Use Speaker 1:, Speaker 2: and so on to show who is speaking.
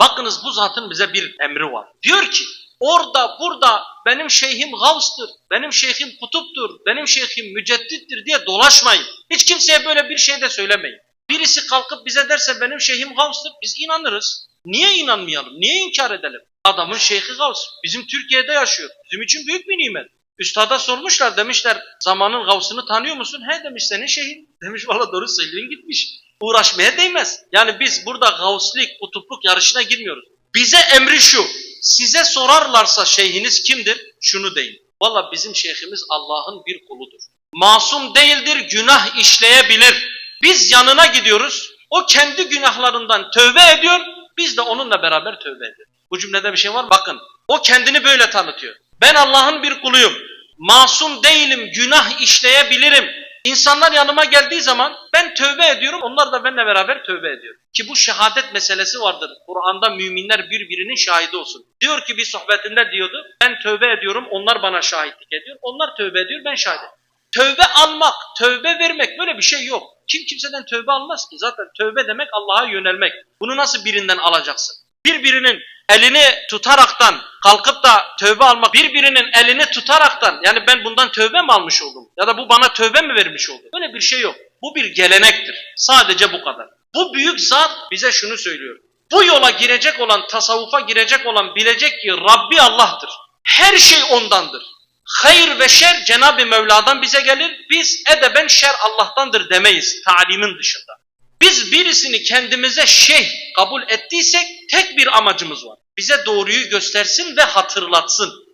Speaker 1: Bakınız bu zatın bize bir emri var. Diyor ki orada burada benim şeyhim gavstır, benim şeyhim kutuptur, benim şeyhim müceddittir diye dolaşmayın. Hiç kimseye böyle bir şey de söylemeyin. Birisi kalkıp bize derse benim şeyhim gavstır biz inanırız. Niye inanmayalım? Niye inkar edelim? Adamın şeyhi gavs. Bizim Türkiye'de yaşıyor. Bizim için büyük bir nimet. Üstada sormuşlar demişler zamanın gavsını tanıyor musun? He demiş senin şeyhin. Demiş valla doğru söylüyorsun gitmiş. Uğraşmaya değmez. Yani biz burada gavslik, kutupluk yarışına girmiyoruz. Bize emri şu. Size sorarlarsa şeyhiniz kimdir? Şunu deyin. Valla bizim şeyhimiz Allah'ın bir kuludur. Masum değildir, günah işleyebilir. Biz yanına gidiyoruz. O kendi günahlarından tövbe ediyor. Biz de onunla beraber tövbe ediyoruz. Bu cümlede bir şey var? Bakın. O kendini böyle tanıtıyor. Ben Allah'ın bir kuluyum. Masum değilim, günah işleyebilirim. İnsanlar yanıma geldiği zaman ben tövbe ediyorum, onlar da benimle beraber tövbe ediyor. Ki bu şehadet meselesi vardır. Kur'an'da müminler birbirinin şahidi olsun. Diyor ki bir sohbetinde diyordu, ben tövbe ediyorum, onlar bana şahitlik ediyor. Onlar tövbe ediyor, ben şahit. Tövbe almak, tövbe vermek böyle bir şey yok. Kim kimseden tövbe almaz ki. Zaten tövbe demek Allah'a yönelmek. Bunu nasıl birinden alacaksın? Birbirinin elini tutaraktan kalkıp da tövbe almak, birbirinin elini tutaraktan yani ben bundan tövbe mi almış oldum? Ya da bu bana tövbe mi vermiş oldu? Böyle bir şey yok. Bu bir gelenektir. Sadece bu kadar. Bu büyük zat bize şunu söylüyor. Bu yola girecek olan, tasavvufa girecek olan bilecek ki Rabbi Allah'tır. Her şey ondandır. Hayır ve şer Cenab-ı Mevla'dan bize gelir. Biz edeben şer Allah'tandır demeyiz talimin dışında. Biz birisini kendimize şeyh kabul ettiysek tek bir amacımız var. Bize doğruyu göstersin ve hatırlatsın.